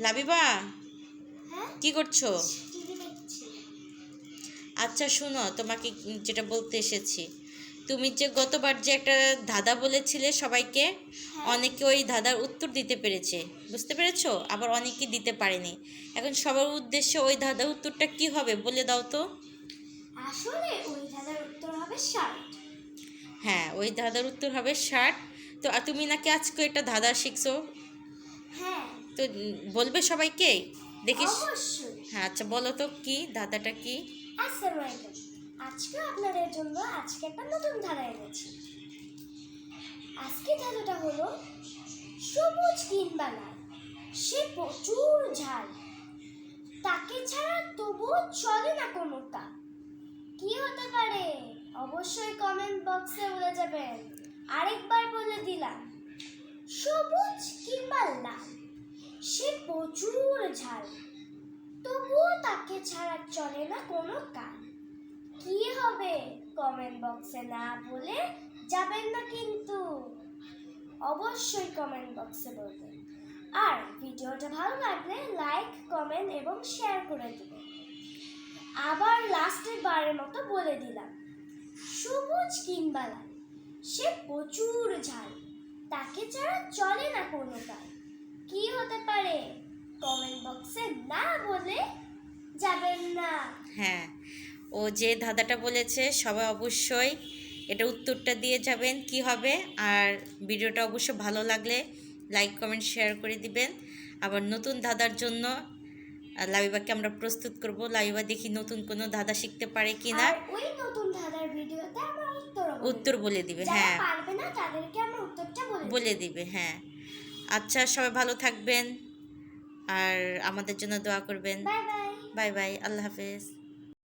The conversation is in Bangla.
লাবিবা হ্যাঁ? কি করছ? আচ্ছা শোনো তোমাকে যেটা বলতে এসেছি। তুমি যে গতবার যে একটা ধাঁধা বলেছিলে সবাইকে অনেকে ওই ধাঁধার উত্তর দিতে পেরেছে। বুঝতে পেরেছ? আবার অনেকে দিতে পারেনি। এখন সবার উদ্দেশ্যে ওই ধাঁধার উত্তরটা কি হবে বলে দাও তো। আসলে ওই দাদার উত্তর হবে শার্ট হ্যাঁ ওই ধাঁধার উত্তর হবে ষাট। তো তুমি নাকি আজকে একটা ধাঁধা শিখছো। হ্যাঁ তো বলবে সবাইকে? দেখিস। হ্যাঁ আচ্ছা বলো তো কি? ধাঁধাটা কি? আজকে আপনাদের জন্য আজকে একটা নতুন ধারা এনেছি। আজকে ধারাটা হলো সবুজ কিংবা লাল সে প্রচুর ঝাল। তাকে ছাড়া তবুও চলে না কোনো কাজ কি হতে পারে? অবশ্যই কমেন্ট বক্সে বলে যাবেন আরেকবার বলে দিলাম। সবুজ কিংবা লাল সে প্রচুর ঝাল তাকে ছাড়া চলে না কোনো কাজ কি হবে? কমেন্ট বক্সে না বলে যাবেন না কিন্তু। অবশ্যই কমেন্ট বক্সে বলবেন। আর ভিডিওটা ভালো লাগলে লাইক কমেন্ট এবং শেয়ার করে দেবেন। আবার লাস্টের বারের মতো বলে দিলাম। সবুজ কিংবা লাল সে প্রচুর ঝাল। তাকে ছাড়া চলে না কোনো কাজ কি হতে পারে? কমেন্ট বক্সে না বলে যাবেন না। হ্যাঁ ও যে ধাঁধাটা বলেছে সবাই অবশ্যই এটা উত্তরটা দিয়ে যাবেন কি হবে। আর ভিডিওটা অবশ্য ভালো লাগলে লাইক কমেন্ট শেয়ার করে দিবেন। আবার নতুন ধাঁধার জন্য আহ, লাবিবাকে আমরা প্রস্তুত করব। লাবিবা দেখি নতুন কোনো ধাঁধা শিখতে পারে কি না ওই নতুন ধাঁধার ভিডিওতে আমরা উত্তর উত্তর বলে দিবে হ্যাঁ। পারবে না তাদেরকে আমরা উত্তরটা। বলে দিবে হ্যাঁ। আচ্ছা সবাই ভালো থাকবেন। আর আমাদের জন্য দোয়া করবেন। বাই বাই আল্লাহ হাফেজ।